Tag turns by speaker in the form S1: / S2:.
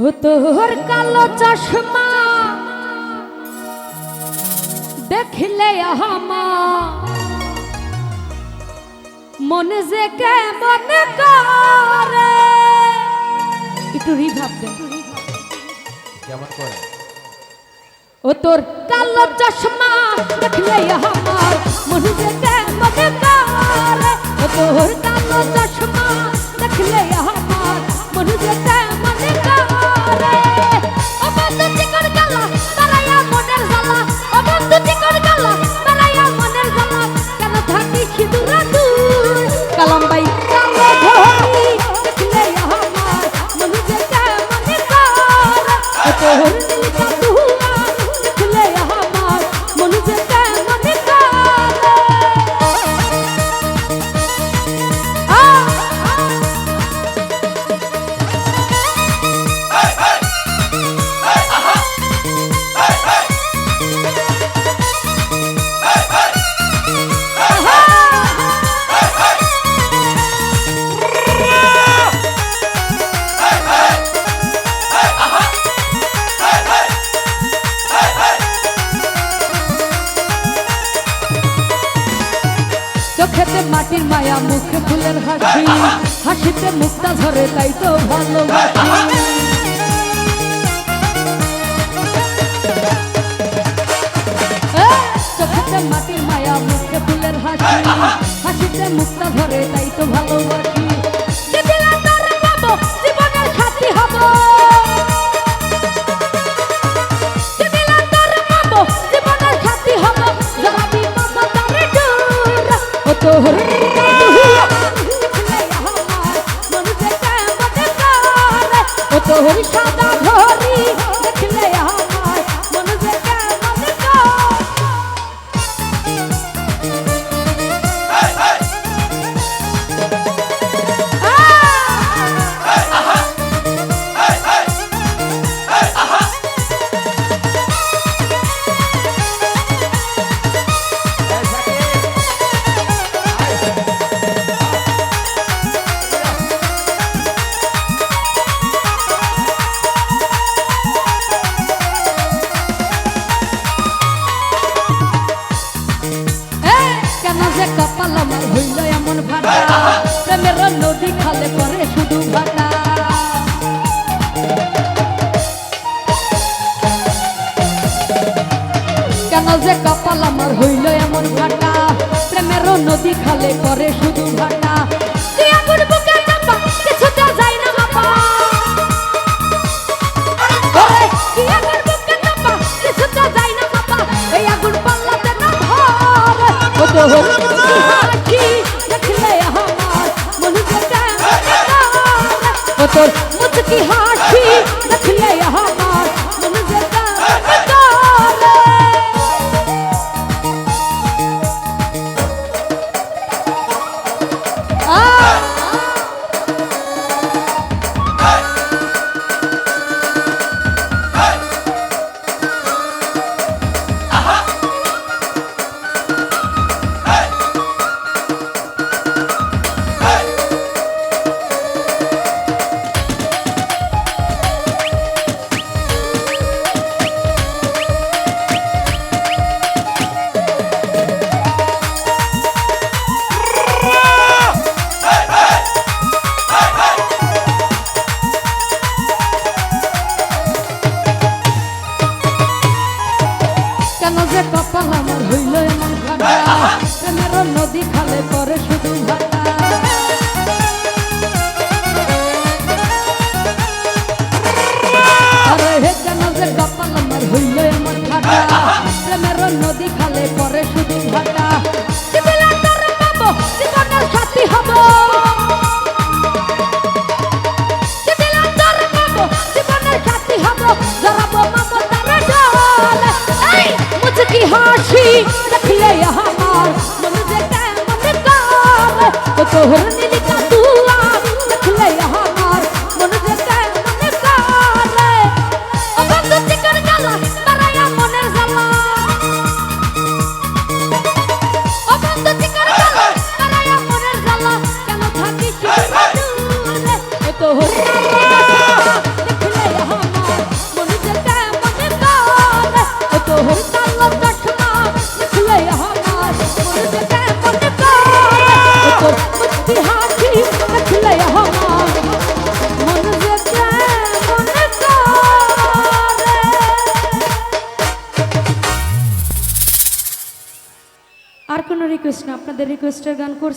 S1: ও তোর কালো চশমা। দেখলে হামা মনে যে কে মনে করে। একটু রিভাব দে
S2: কেমন করে?
S1: ও তোর কালো চশমা দেখলে আমার মনে যে কে মনে করে। ও তোর কালো চশমা দেখলে আমার মনে যে কে চোখেতে মাটির মায়া, মুখে ফুলের হাসি। হাসিতে মুক্তা ধরে তাই তো ভালোবাসি। চোখেতে মাটির মায়া, মুখে ফুলের হাসি। হাসিতে মুক্তা ধরে তাই তো ভালোবাসি। কেন যে কপাল আমার হইল এমন কাটা প্রেমের নদী খালে করে শুধু তোর মুচকি হাসি কেন যে কপাল আমার হইল এমন ভাটা প্রেমের নদী খালে পরে শুধু ভাটা আরে কেন যে কপাল আমার হইল এমন প্রেমের নদী আর কোনো রিকোয়েস্ট না আপনাদের রিকোয়েস্টের গান করছি